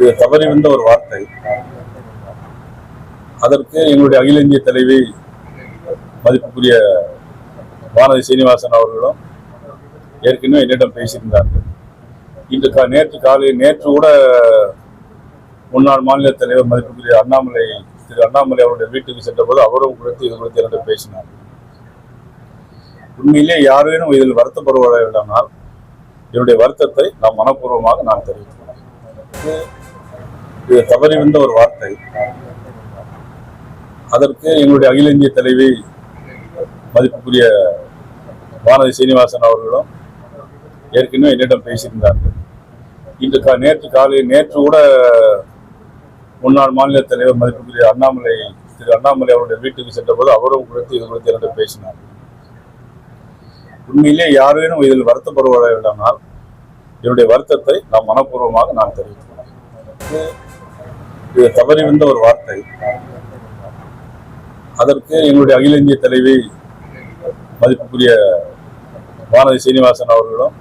இது தவறி வந்த ஒரு வார்த்தை. அதற்கு எங்களுடைய அகில இந்திய தலைவி மதிப்புக்குரிய வானதி சீனிவாசன் அவர்களும் ஏற்கனவே என்னிடம் பேசியிருந்தார்கள். இன்று கா நேற்று காலை நேற்று கூட முன்னாள் மாநில தலைவர் மதிப்புக்குரிய அண்ணாமலை திரு அண்ணாமலை அவருடைய வீட்டுக்கு சென்றபோது அவரும் குறித்து இது குறித்து என்னிடம் பேசினார். உண்மையிலே யாரேனும் இதில் வருத்தப்படுவதை விடனால் என்னுடைய வருத்தத்தை நாம் மனப்பூர்வமாக நான் தெரிவித்தேன் வந்து இது தவறி வந்த ஒரு வார்த்தை. அதற்கு எங்களுடைய அகில இந்திய தலைவி மதிப்புக்குரிய வானதி சீனிவாசன் அவர்களும் ஏற்கனவே என்னிடம் பேசியிருந்தார்கள். இன்று கா நேற்று காலை நேற்று கூட முன்னாள் மாநில தலைவர் மதிப்புக்குரிய அண்ணாமலை திரு அண்ணாமலை அவருடைய வீட்டுக்கு சென்றபோது அவரும் குறித்து இது குறித்து என்னிடம் பேசினார். உண்மையிலே யாரேனும் இதில் வருத்தப்படுவதை விடனால் என்னுடைய வருத்தத்தை நாம் மனப்பூர்வமாக நான் தெரிவிக்கிறேன். அரசு இது தவறி வந்த ஒரு வார்த்தை. அதற்கு எங்களுடைய அகில இந்திய தலைவி மதிப்புக்குரிய வானதி சீனிவாசன் அவர்களும்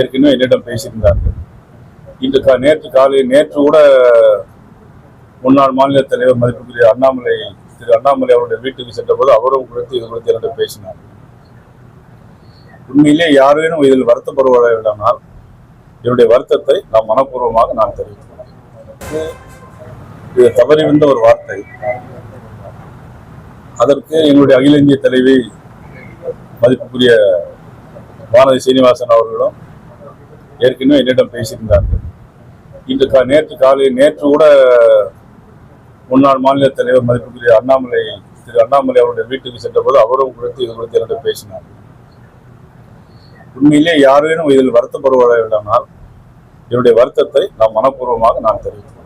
ஏற்கனவே என்னிடம் பேசியிருந்தார்கள். இன்று கா நேற்று காலை நேற்று கூட முன்னாள் மாநில தலைவர் மதிப்புக்குரிய அண்ணாமலை திரு அண்ணாமலை அவருடைய வீட்டுக்கு சென்றபோது அவரும் குறித்து இது குறித்து என்னிடம் பேசினார். உண்மையிலே யாரேனும் இதில் வருத்தப்படுவத என்னுடைய வருத்தத்தை நாம் மனப்பூர்வமாக நான் தெரிவிக்கிறேன் இது- இது தவறி வந்த ஒரு வார்த்தை. அதற்கு என்னுடைய அகில இந்திய தலைவி மதிப்புக்குரிய வானதி சீனிவாசன் அவர்களும் ஏற்கனவே என்னிடம் பேசியிருந்தார்கள். இன்று கா நேற்று காலை நேற்று கூட முன்னாள் மாநில தலைவர் மதிப்புக்குரிய அண்ணாமலை திரு அண்ணாமலை அவருடைய வீட்டுக்கு சென்றபோது அவரும் குறித்து இது குறித்து என்னிடம் பேசினார். உண்மையிலே யாரேனும் இதில் வருத்தப்படுவத வேண்டாமல் என்னுடைய வருத்தத்தை நாம் மனப்பூர்வமாக நான் தெரிவித்தேன்